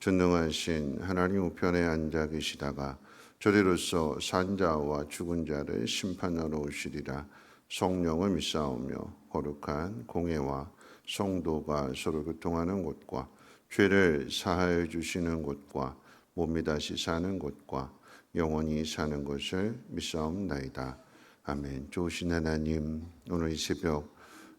전능하신 하나님 우편에 앉아 계시다가 저리로서 산자와 죽은 자를 심판하러 오시리라 성령을 믿사오며 거룩한 공예와 성도가 서로 교통하는 곳과 죄를 사하여 주시는 곳과 몸이 다시 사는 곳과 영원히 사는 것을 믿사옵나이다. 아멘. 좋으신 하나님, 오늘 이 새벽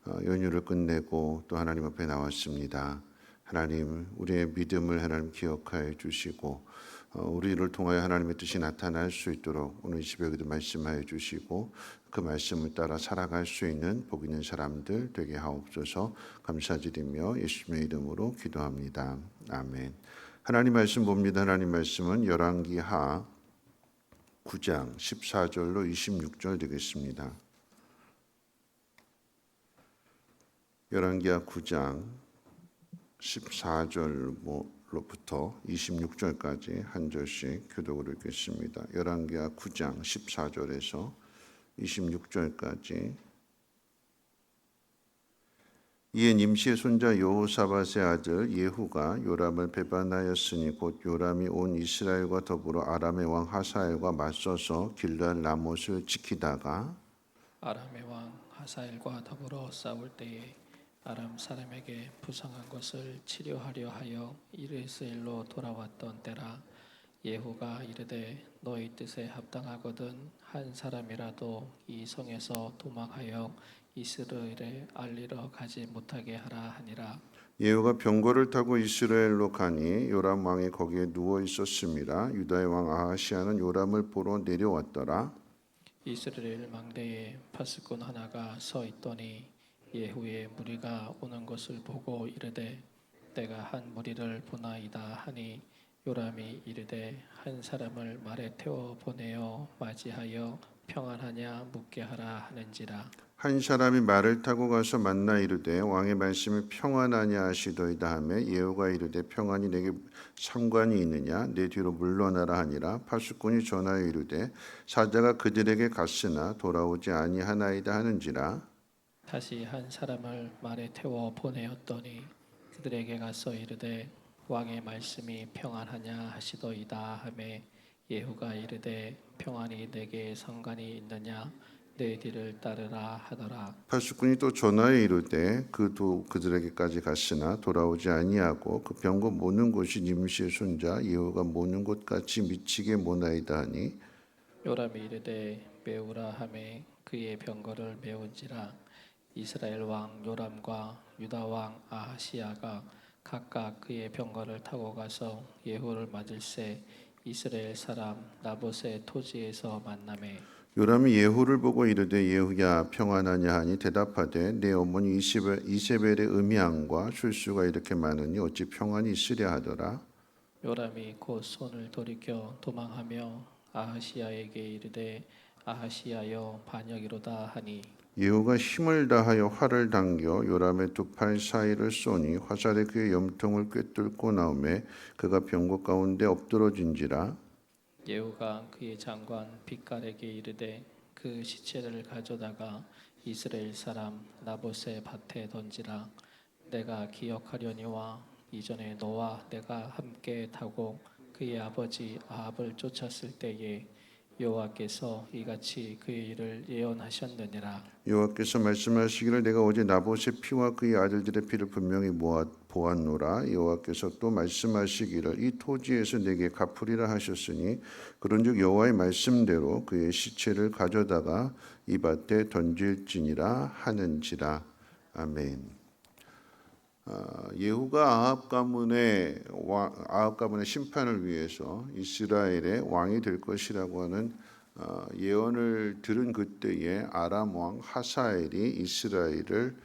어, 연휴를 끝내고 또 하나님 앞에 나왔습니다. 하나님, 우리의 믿음을 하나님 기억하여 주시고 어, 우리를 통하여 하나님의 뜻이 나타날 수 있도록 오늘 이 새벽에도 말씀하여 주시고 그 말씀을 따라 살아갈 수 있는 복 있는 사람들 되게 하옵소서 감사드리며 예수님의 이름으로 기도합니다. 아멘. 하나님 말씀 봅니다. 하나님 말씀은 열왕기 하 9장 14절로 26절 되겠습니다. 열왕기하 9장 14절로부터 26절까지 한 절씩 교독을 읽겠습니다. 열왕기하 9장 14절에서 26절까지 이에 님시의 손자 여호사밧의 아들 예후가 요람을 배반하였으니 곧 요람이 온 이스라엘과 더불어 아람의 왕 하사엘과 맞서서 길랄 라못을 지키다가 아람의 왕 하사엘과 더불어 싸울 때에 아람 사람에게 부상한 것을 치료하려 하여 이르스엘로 돌아왔던 때라 예후가 이르되 너희 뜻에 합당하거든 한 사람이라도 이 성에서 도망하여 이스라엘에 알리러 가지 못하게 하라 하니라 예후가 병거를 타고 이스라엘로 가니 요람 왕이 거기에 누워 있었습니다. 유다의 왕 아하시아는 요람을 보러 내려왔더라. 이스라엘 망대에 파수꾼 하나가 서 있더니 예후의 무리가 오는 것을 보고 이르되 내가 한 무리를 보나이다 하니 요람이 이르되 한 사람을 말에 태워 보내어 맞이하여 평안하냐 묻게 하라 하는지라. 한 사람이 말을 타고 가서 만나 이르되 왕의 말씀이 평안하냐 하시더이다 하매 예후가 이르되 평안이 내게 상관이 있느냐? 내 뒤로 물러나라 하니라. 파수꾼이 전하여 이르되 사자가 그들에게 갔으나 돌아오지 아니하나이다 하는지라 다시 한 사람을 말에 태워 보내었더니 그들에게 가서 이르되 왕의 말씀이 평안하냐 하시더이다 하매 예후가 이르되 평안이 내게 상관이 있느냐? 내 뒤를 따르라 하더라. 파수꾼이 또 전하여 이르되 그도 그들에게까지 갔으나 돌아오지 아니하고 그 병거 모는 곳이 nim시의 손자 예후가 모는 곳 같이 미치게 모나이다 하니 요람이 이르되 메우라 하매 그의 병거를 메운지라 이스라엘 왕 요람과 유다 왕 아하시야가 각각 그의 병거를 타고 가서 예후를 맞을새 이스라엘 사람 나봇의 토지에서 만남에 요람이 예후를 보고 이르되 예후야 평안하냐 하니 대답하되 내 어머니 이세벨, 이세벨의 음양과 술수가 이렇게 많으니 어찌 평안이 있으랴 하더라? 요람이 곧 손을 돌이켜 도망하며 아하시야에게 이르되 아하시야여 반역이로다 하니 예후가 힘을 다하여 활을 당겨 요람의 두 팔 사이를 쏘니 화살에 그의 염통을 꿰뚫고 나오매 그가 병거 가운데 엎드러진지라. 예후가 그의 장관 빛깔에게 이르되 그 시체를 가져다가 이스라엘 사람 나봇의 밭에 던지라. 내가 기억하려니와 이전에 너와 내가 함께 타고 그의 아버지 아합을 쫓았을 때에 여호와께서 이같이 그의 일을 예언하셨느니라. 여호와께서 말씀하시기를 내가 어제 나봇의 피와 그의 아들들의 피를 분명히 모아 보았노라. 여호와께서 또 말씀하시기를 이 토지에서 내게 갚으리라 하셨으니 그런즉 여호와의 말씀대로 그의 시체를 가져다가 이 밭에 던질지니라 하는지라. 아멘. 아, 예후가 아합 가문의 왕, 아합 가문의 심판을 위해서 이스라엘의 왕이 될 것이라고 하는 어, 예언을 들은 그때에 아람 왕 하사엘이 이스라엘을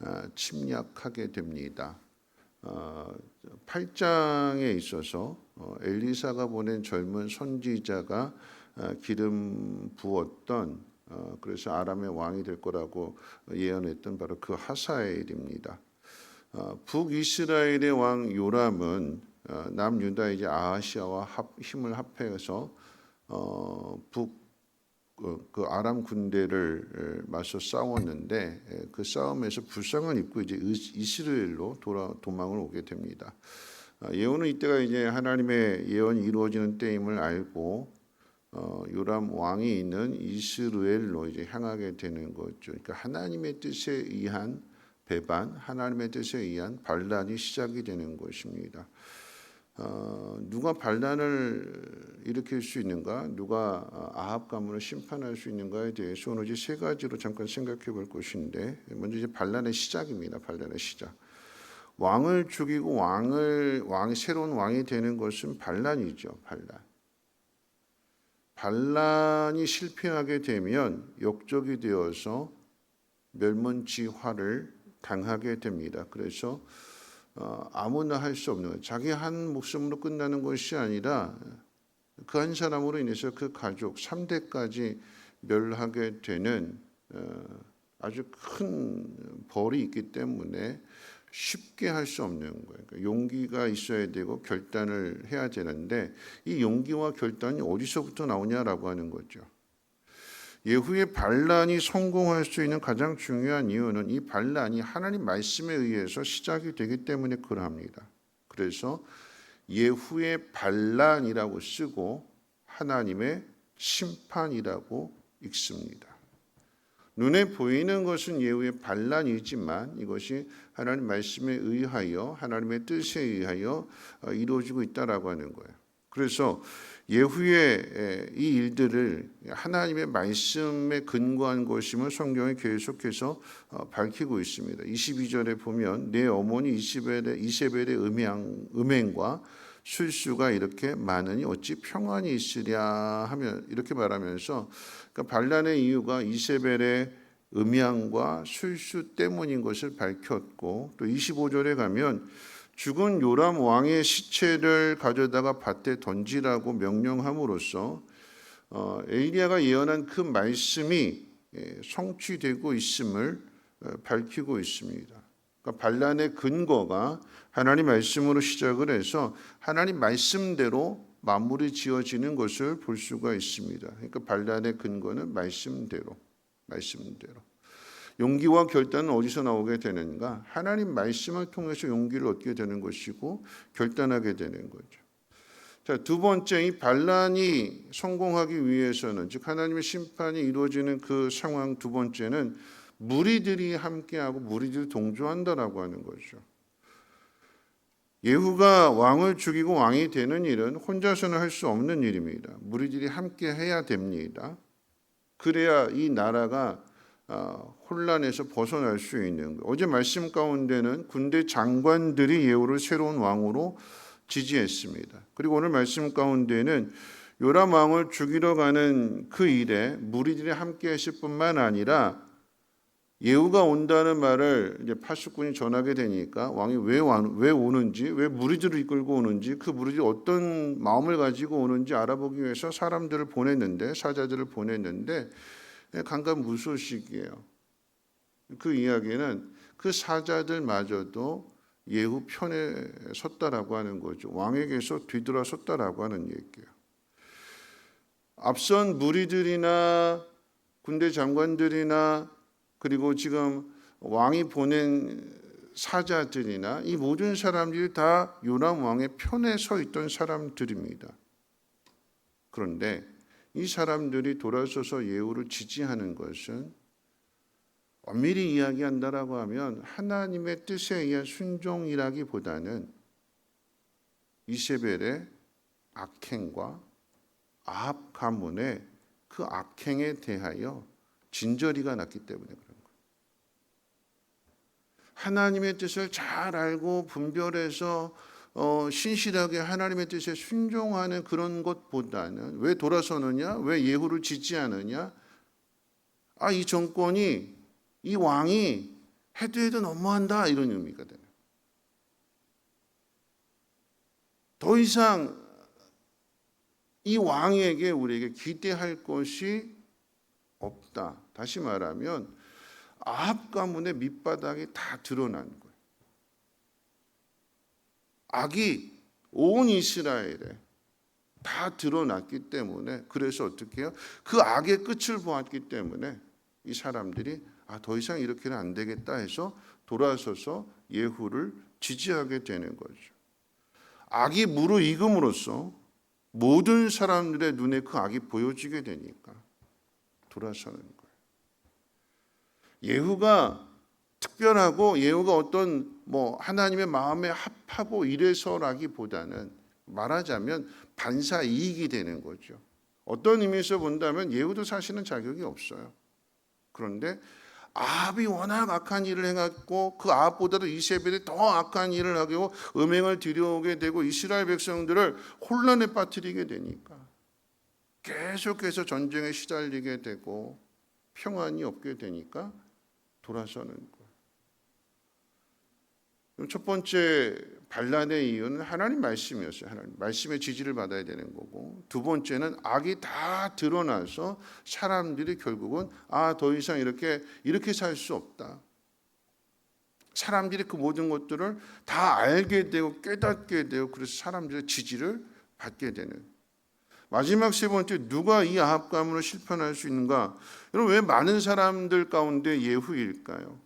어, 침략하게 됩니다. 어, 8장에 있어서 어, 엘리사가 보낸 젊은 선지자가 아, 기름 부었던 어, 그래서 아람의 왕이 될 거라고 예언했던 바로 그 하사엘입니다. 어, 북이스라엘의 왕 요람은 어, 남유다 이제 아하시아와 합- 힘을 합해서 어, 북 그, 그 아람 군대를 에, 맞서 싸웠는데 에, 그 싸움에서 불쌍을 입고 이제 이스- 이스라엘로 돌아 도망을 오게 됩니다. 아, 예언은 이때가 이제 하나님의 예언이 이루어지는 때임을 알고 어, 요람 왕이 있는 이스라엘로 이제 향하게 되는 거죠. 그러니까 하나님의 뜻에 의한 배반, 하나님의 뜻에 의한 반란이 시작이 되는 것입니다. 어, 누가 반란을 일으킬 수 있는가, 누가 어, 아합 가문을 심판할 수 있는가에 대해서 오늘 이제 세 가지로 잠깐 생각해 볼 것인데 먼저 이제 반란의 시작입니다. 반란의 시작. 왕을 죽이고 왕을 왕이 새로운 왕이 되는 것은 반란이죠. 반란. 반란이 실패하게 되면 역적이 되어서 멸문지화를 당하게 됩니다. 그래서 어, 아무나 할 수 없는. 자기 한 목숨으로 끝나는 것이 아니라 그 한 사람으로 인해서 그 가족 3대까지 멸하게 되는 어, 아주 큰 벌이 있기 때문에 쉽게 할 수 없는 거예요. 그러니까 용기가 있어야 되고 결단을 해야 되는데 이 용기와 결단이 어디서부터 나오냐라고 하는 거죠. 예후의 반란이 성공할 수 있는 가장 중요한 이유는 이 반란이 하나님 말씀에 의해서 시작이 되기 때문에 그러합니다. 그래서 예후의 반란이라고 쓰고 하나님의 심판이라고 읽습니다. 눈에 보이는 것은 예후의 반란이지만 이것이 하나님 말씀에 의하여 하나님의 뜻에 의하여 어, 이루어지고 있다라고 하는 거예요. 그래서 예후의 이 일들을 하나님의 말씀에 근거한 것임을 성경이 계속해서 어, 밝히고 있습니다. 22절에 보면 내 어머니 이세벨의 이세벨의 음행 음행과 술수가 이렇게 많으니 어찌 평안이 있으랴 하면 이렇게 말하면서 그러니까 반란의 이유가 이세벨의 음양과 술수 때문인 것을 밝혔고 또 25절에 가면 죽은 요람 왕의 시체를 가져다가 밭에 던지라고 명령함으로써 어, 에이리아가 예언한 그 말씀이 예, 성취되고 있음을 어, 밝히고 있습니다. 그러니까 반란의 근거가 하나님 말씀으로 시작을 해서 하나님 말씀대로 마무리 지어지는 것을 볼 수가 있습니다. 그러니까 반란의 근거는 말씀대로, 말씀대로. 용기와 결단은 어디서 나오게 되는가? 하나님 말씀을 통해서 용기를 얻게 되는 것이고 결단하게 되는 거죠. 자, 두 번째 이 반란이 성공하기 위해서는 즉 하나님의 심판이 이루어지는 그 상황 두 번째는 무리들이 함께하고 무리들이 동조한다라고 하는 거죠. 예후가 왕을 죽이고 왕이 되는 일은 혼자서는 할 수 없는 일입니다. 무리들이 함께 해야 됩니다. 그래야 이 나라가 어, 혼란에서 벗어날 수 있는. 어제 말씀 가운데는 군대 장관들이 예후를 새로운 왕으로 지지했습니다. 그리고 오늘 말씀 가운데는 요람 왕을 죽이러 가는 그 일에 무리들이 함께 했을 뿐만 아니라 예후가 온다는 말을 이제 파수꾼이 전하게 되니까 왕이 왜, 와, 왜 오는지, 왜 무리들을 이끌고 오는지, 그 무리들이 어떤 마음을 가지고 오는지 알아보기 위해서 사람들을 보냈는데, 사자들을 보냈는데, 강간 무소식이에요. 그 이야기는 그 사자들마저도 예후 편에 섰다라고 하는 거죠. 왕에게서 뒤돌아 섰다라고 하는 얘기예요. 앞선 무리들이나 군대 장관들이나 그리고 지금 왕이 보낸 사자들이나 이 모든 사람들이 다 요람 왕의 편에 서 있던 사람들입니다. 그런데 이 사람들이 돌아서서 예후를 지지하는 것은 엄밀히 이야기한다라고 하면 하나님의 뜻에 의한 순종이라기보다는 이세벨의 악행과 아합 가문의 그 악행에 대하여 진저리가 났기 때문에 그런 거예요. 하나님의 뜻을 잘 알고 분별해서 어, 신실하게 하나님의 뜻에 순종하는 그런 것보다는 왜 돌아서느냐? 왜 예후를 지지하느냐? 아, 이 정권이 이 왕이 해도 해도 너무한다 이런 의미가 되는. 더 이상 이 왕에게 우리에게 기대할 것이 없다. 다시 말하면 아합 가문의 밑바닥이 다 드러난 거예요. 악이 온 이스라엘에 다 드러났기 때문에 그래서 어떻게 해요? 그 악의 끝을 보았기 때문에 이 사람들이 아, 더 이상 이렇게는 안 되겠다 해서 돌아서서 예후를 지지하게 되는 거죠. 악이 무르익음으로써 모든 사람들의 눈에 그 악이 보여지게 되니까 돌아서는 거예요. 예후가 특별하고 예후가 어떤 뭐 하나님의 마음에 합하고 이래서라기보다는 말하자면 반사 이익이 되는 거죠. 어떤 의미에서 본다면 예후도 사실은 자격이 없어요. 그런데 아합이 워낙 악한 일을 행했고 그 아합보다도 이세벨이 더 악한 일을 하고 음행을 들여오게 되고 이스라엘 백성들을 혼란에 빠뜨리게 되니까 계속해서 전쟁에 시달리게 되고 평안이 없게 되니까 돌아서는 첫 번째 반란의 이유는 하나님 말씀이었어요. 하나님 말씀의 지지를 받아야 되는 거고 두 번째는 악이 다 드러나서 사람들이 결국은 아 더 이상 이렇게 이렇게 살 수 없다. 사람들이 그 모든 것들을 다 알게 되고 깨닫게 되고 그래서 사람들의 지지를 받게 되는 마지막 세 번째 누가 이 아합 가문을 실현할 수 있는가? 여러분 왜 많은 사람들 가운데 예후일까요?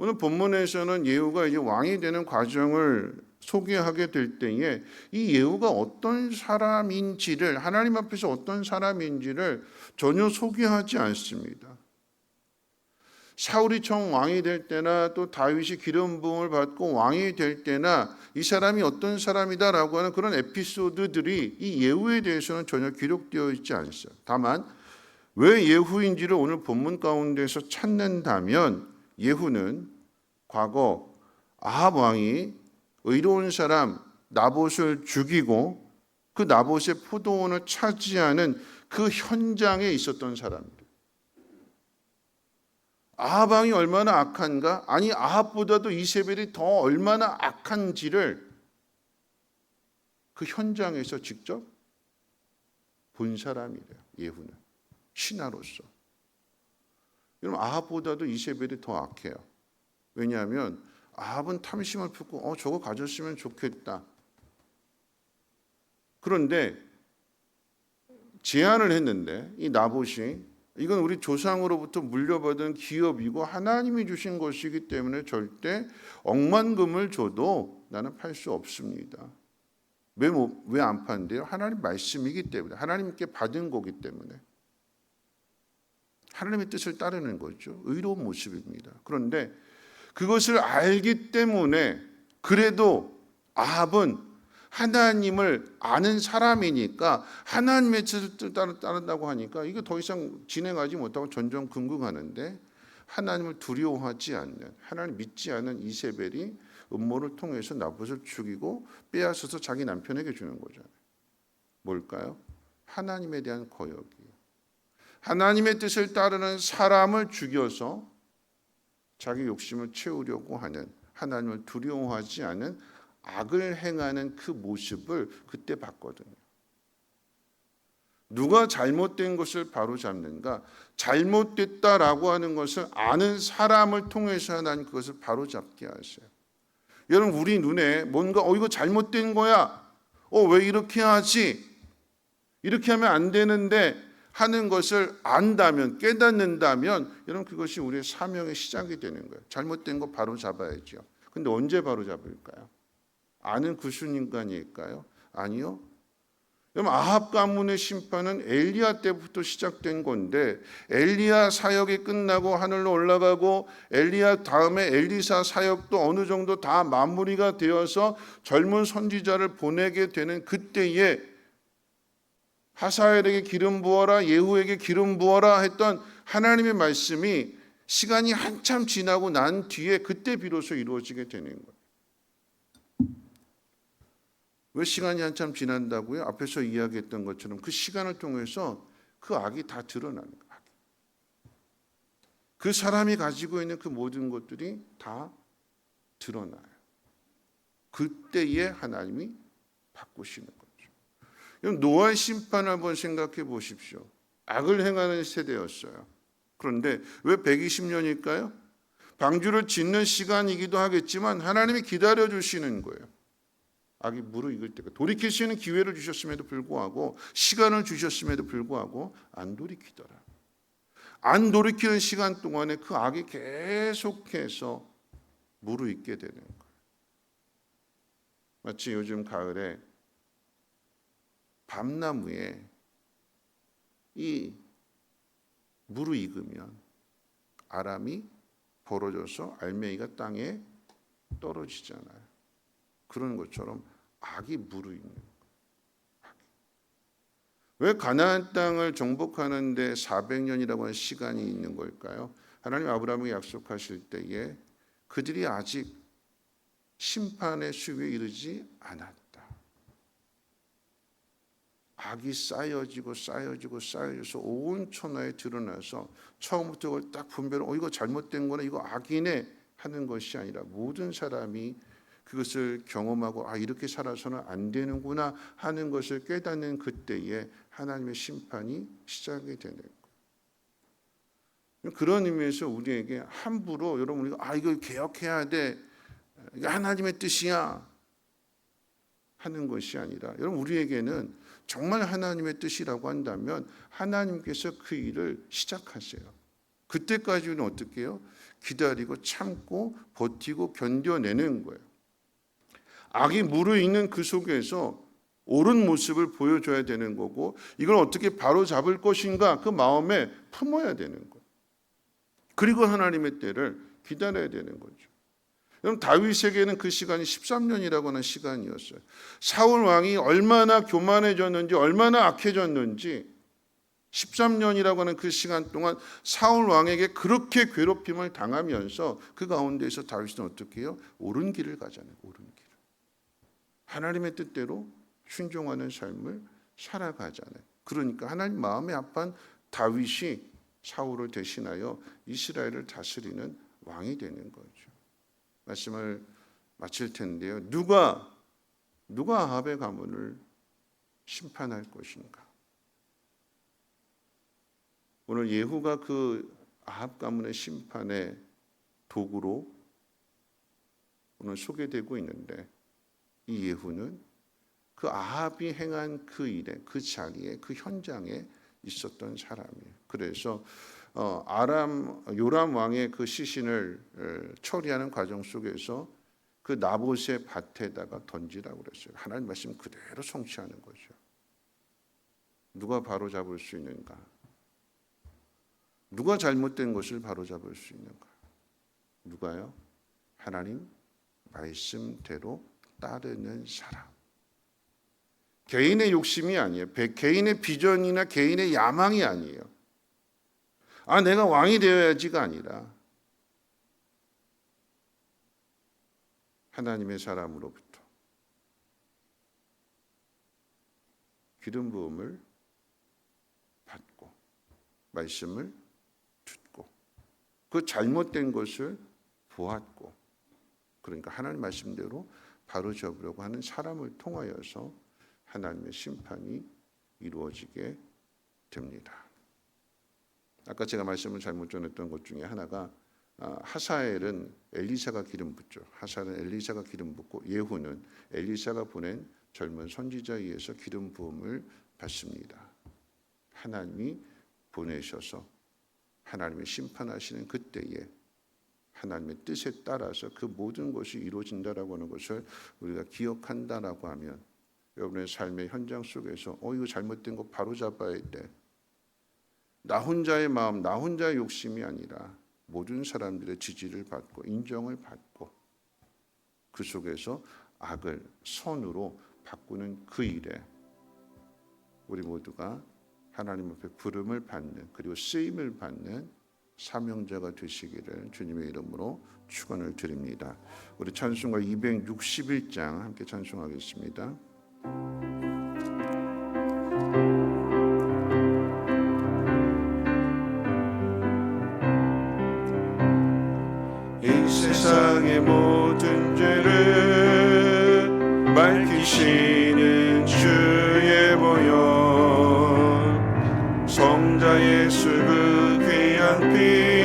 오늘 본문에서는 예후가 이제 왕이 되는 과정을 소개하게 될 때에 이 예후가 어떤 사람인지를 하나님 앞에서 어떤 사람인지를 전혀 소개하지 않습니다. 사울이 청 왕이 될 때나 또 다윗이 기름 부음을 받고 왕이 될 때나 이 사람이 어떤 사람이다라고 하는 그런 에피소드들이 이 예후에 대해서는 전혀 기록되어 있지 않습니다. 다만 왜 예후인지를 오늘 본문 가운데서 찾는다면 예후는 과거 아합 왕이 의로운 사람 나봇을 죽이고 그 나봇의 포도원을 차지하는 그 현장에 있었던 사람입니다. 아합 왕이 얼마나 악한가? 아니 아합보다도 이세벨이 더 얼마나 악한지를 그 현장에서 직접 본 사람이래요. 예후는 신하로서. 여러분 아합보다도 이세벨이 더 악해요. 왜냐하면 아합은 탐심을 품고 어 저거 가졌으면 좋겠다. 그런데 제안을 했는데 이 나봇이 이건 우리 조상으로부터 물려받은 기업이고 하나님이 주신 것이기 때문에 절대 억만금을 줘도 나는 팔 수 없습니다. 왜안 판대요? 하나님 말씀이기 때문에 하나님께 받은 거기 때문에 하나님의 뜻을 따르는 거죠. 의로운 모습입니다. 그런데 그것을 알기 때문에 그래도 아합은 하나님을 아는 사람이니까 하나님의 뜻을 따른다고 하니까 이게 더 이상 진행하지 못하고 전전긍긍하는데 하나님을 두려워하지 않는 하나님 믿지 않는 이세벨이 음모를 통해서 나봇을 죽이고 빼앗아서 자기 남편에게 주는 거잖아요. 뭘까요? 하나님에 대한 거역이에요. 하나님의 뜻을 따르는 사람을 죽여서 자기 욕심을 채우려고 하는 하나님을 두려워하지 않은 악을 행하는 그 모습을 그때 봤거든요. 누가 잘못된 것을 바로 잡는가? 잘못됐다라고 하는 것을 아는 사람을 통해서 하나님 그것을 바로 잡게 하세요. 여러분 우리 눈에 뭔가 어 이거 잘못된 거야. 어 왜 이렇게 하지? 이렇게 하면 안 되는데 하는 것을 안다면 깨닫는다면 여러분 그것이 우리의 사명의 시작이 되는 거예요. 잘못된 거 바로 잡아야죠. 근데 언제 바로 잡을까요? 아는 구순인간일까요? 아니요. 여러분 아합 가문의 심판은 엘리야 때부터 시작된 건데 엘리야 사역이 끝나고 하늘로 올라가고 엘리야 다음에 엘리사 사역도 어느 정도 다 마무리가 되어서 젊은 선지자를 보내게 되는 그때에 하사엘에게 기름 부어라 예후에게 기름 부어라 했던 하나님의 말씀이 시간이 한참 지나고 난 뒤에 그때 비로소 이루어지게 되는 거예요. 왜 시간이 한참 지난다고요? 앞에서 이야기했던 것처럼 그 시간을 통해서 그 악이 다 드러나는 거예요. 그 사람이 가지고 있는 그 모든 것들이 다 드러나요. 그때에 하나님이 바꾸시는. 그럼 노아의 심판을 한번 생각해 보십시오. 악을 행하는 세대였어요. 그런데 왜 120년일까요? 방주를 짓는 시간이기도 하겠지만 하나님이 기다려 주시는 거예요. 악이 무르익을 때가 돌이킬 수 있는 기회를 주셨음에도 불구하고 시간을 주셨음에도 불구하고 안 돌이키더라. 안 돌이키는 시간 동안에 그 악이 계속해서 무르익게 되는 거예요. 마치 요즘 가을에 밤나무에 이 무르익으면 아람이 벌어져서 알맹이가 땅에 떨어지잖아요. 그런 것처럼 악이 무르익는. 왜 가나안 땅을 정복하는데 400년이라고 하는 시간이 있는 걸까요? 하나님 아브라함에게 약속하실 때에 그들이 아직 심판의 수위에 이르지 않았다. 악이 쌓여지고 쌓여지고 쌓여져서 온 천하에 드러나서 처음부터 그걸 딱 분별을 어 이거 잘못된 거네 이거 악이네 하는 것이 아니라 모든 사람이 그것을 경험하고 아 이렇게 살아서는 안 되는구나 하는 것을 깨닫는 그때에 하나님의 심판이 시작이 되는 거예요. 그런 의미에서 우리에게 함부로 여러분 우리가 아 이거 개혁해야 돼 이게 하나님의 뜻이야 하는 것이 아니라 여러분 우리에게는 정말 하나님의 뜻이라고 한다면 하나님께서 그 일을 시작하세요. 그때까지는 어떻게 해요? 기다리고 참고 버티고 견뎌내는 거예요. 악이 무르익는 그 속에서 옳은 모습을 보여줘야 되는 거고 이걸 어떻게 바로 잡을 것인가 그 마음에 품어야 되는 거예요. 그리고 하나님의 때를 기다려야 되는 거죠. 그럼 다윗에게는 그 시간이 13년이라고 하는 시간이었어요. 사울 왕이 얼마나 교만해졌는지 얼마나 악해졌는지 13년이라고 하는 그 시간 동안 사울 왕에게 그렇게 괴롭힘을 당하면서 그 가운데서 다윗은 어떻게 해요? 옳은 길을 가잖아요. 옳은 길. 하나님의 뜻대로 순종하는 삶을 살아가잖아요. 그러니까 하나님 마음에 아픈 다윗이 사울을 대신하여 이스라엘을 다스리는 왕이 되는 거죠. 말씀을 마칠 텐데요. 누가 누가 아합의 가문을 심판할 것인가? 오늘 예후가 그 아합 가문의 심판의 도구로 오늘 소개되고 있는데 이 예후는 그 아합이 행한 그 일에 그 자리에 그 현장에 있었던 사람이에요. 그래서 어, 아람 요람 왕의 그 시신을 에, 처리하는 과정 속에서 그 나봇의 밭에다가 던지라고 그랬어요. 하나님 말씀 그대로 성취하는 거죠. 누가 바로 잡을 수 있는가? 누가 잘못된 것을 바로 잡을 수 있는가? 누가요? 하나님 말씀대로 따르는 사람. 개인의 욕심이 아니에요. 배- 개인의 비전이나 개인의 야망이 아니에요. 아, 내가 왕이 되어야지가 아니라 하나님의 사람으로부터 기름 부음을 받고 말씀을 듣고 그 잘못된 것을 보았고 그러니까 하나님 말씀대로 바로 잡으려고 하는 사람을 통하여서 하나님의 심판이 이루어지게 됩니다. 아까 제가 말씀을 잘못 전했던 것 중에 하나가 아, 하사엘은 엘리사가 기름 붓죠. 하사엘은 엘리사가 기름 붓고 예후는 엘리사가 보낸 젊은 선지자에 의해서 기름 부음을 받습니다. 하나님이 보내셔서 하나님의 심판하시는 그때에 하나님의 뜻에 따라서 그 모든 것이 이루어진다라고 하는 것을 우리가 기억한다라고 하면 여러분의 삶의 현장 속에서 어 이거 잘못된 거 바로 잡아야 돼. 나 혼자의 마음, 나 혼자의 욕심이 아니라 모든 사람들의 지지를 받고 인정을 받고 그 속에서 악을 선으로 바꾸는 그 일에 우리 모두가 하나님 앞에 부름을 받는 그리고 쓰임을 받는 사명자가 되시기를 주님의 이름으로 축원을 드립니다. 우리 찬송가 261장 함께 찬송하겠습니다. 성자의 수그 귀한 피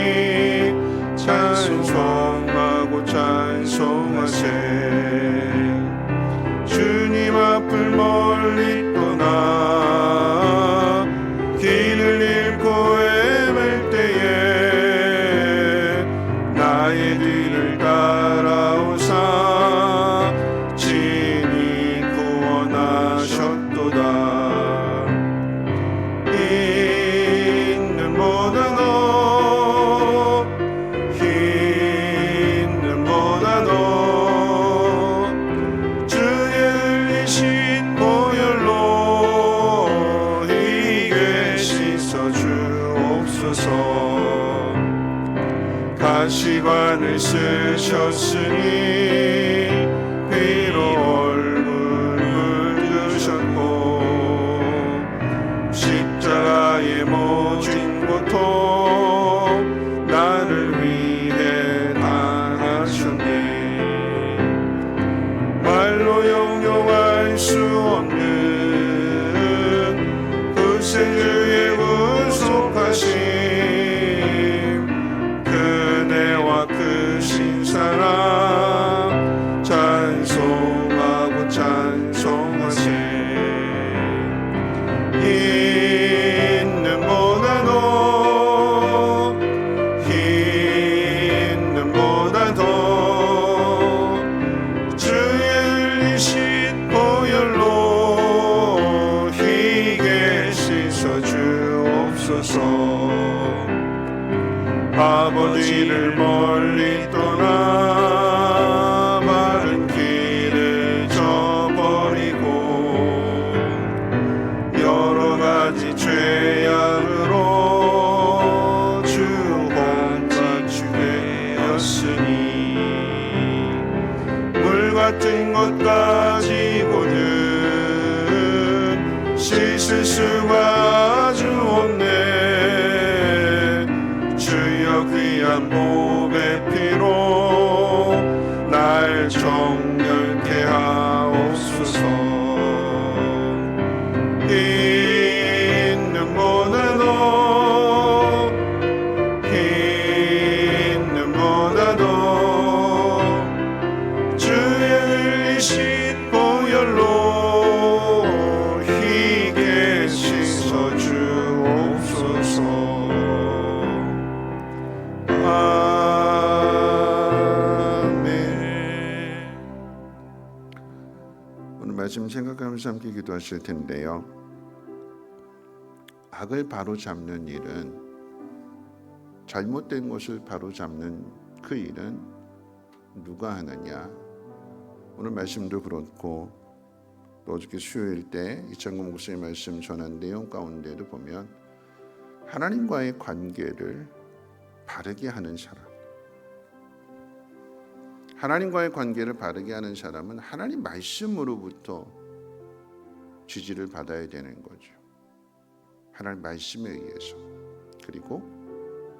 가시관을 쓰셨으니 피로 아버지를 멀 하옵 함께 기도 하실 텐데요. 악을 바로 잡는 일은 잘못된 것을 바로 잡는 그 일은 누가 하느냐? 오늘 말씀도 그렇고 또 어저께 수요일 때 이창근 목사님 말씀 전한 내용 가운데도 보면 하나님과의 관계를 바르게 하는 사람. 하나님과의 관계를 바르게 하는 사람은 하나님 말씀으로부터 지지를 받아야 되는 거죠. 하나님 말씀에 의해서 그리고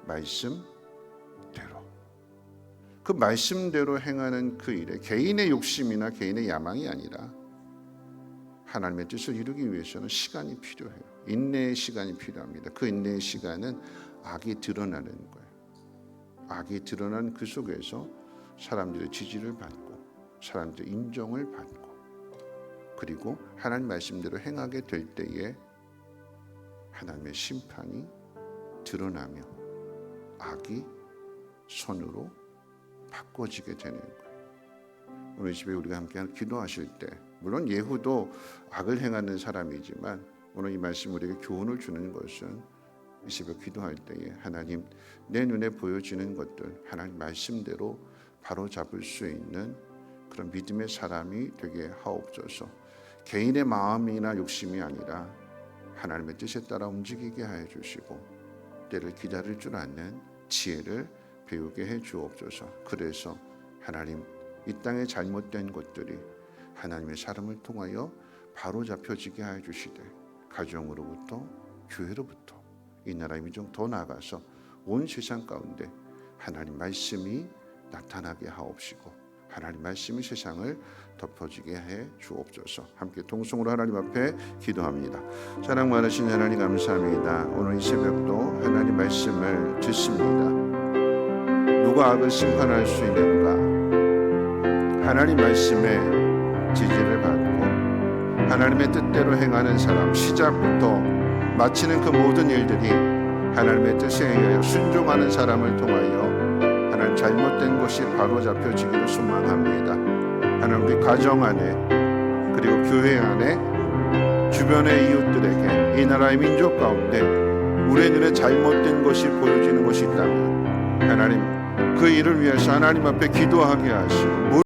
말씀대로 그 말씀대로 행하는 그 일에 개인의 욕심이나 개인의 야망이 아니라 하나님의 뜻을 이루기 위해서는 시간이 필요해요. 인내의 시간이 필요합니다. 그 인내의 시간은 악이 드러나는 거예요. 악이 드러난 그 속에서 사람들의 지지를 받고 사람들의 인정을 받고 그리고 하나님 말씀대로 행하게 될 때에 하나님의 심판이 드러나며 악이 선으로 바꿔지게 되는 거예요. 오늘 이 집에 우리가 함께 기도하실 때 물론 예후도 악을 행하는 사람이지만 오늘 이 말씀 우리에게 교훈을 주는 것은 이 집에 기도할 때에 하나님 내 눈에 보여지는 것들 하나님 말씀대로 바로 잡을 수 있는 그런 믿음의 사람이 되게 하옵소서. 개인의 마음이나 욕심이 아니라 하나님의 뜻에 따라 움직이게 하여 주시고 때를 기다릴 줄 아는 지혜를 배우게 해 주옵소서. 그래서 하나님 이 땅에 잘못된 것들이 하나님의 사람을 통하여 바로 잡혀지게 하여 주시되 가정으로부터 교회로부터 이 나라의 민족 더 나아가서 온 세상 가운데 하나님 말씀이 나타나게 하옵시고 하나님 말씀이 세상을 덮어지게 해 주옵소서. 함께 동성으로 하나님 앞에 기도합니다. 사랑 많으신 하나님 감사합니다. 오늘 이 새벽도 하나님 말씀을 듣습니다. 누가 악을 심판할 수 있는가? 하나님 말씀에 지지를 받고 하나님의 뜻대로 행하는 사람 시작부터 마치는 그 모든 일들이 하나님의 뜻에 의하여 순종하는 사람을 통하여 하나님 잘못된 것이 바로 잡혀지기를 소망합니다. 하나님 우리 가정 안에 그리고 교회 안에 주변의 이웃들에게 이 나라의 민족 가운데 우리의 눈에 잘못된 것이 보여지는 것이 있다면 하나님 그 일을 위해서 하나님 앞에 기도하게 하시고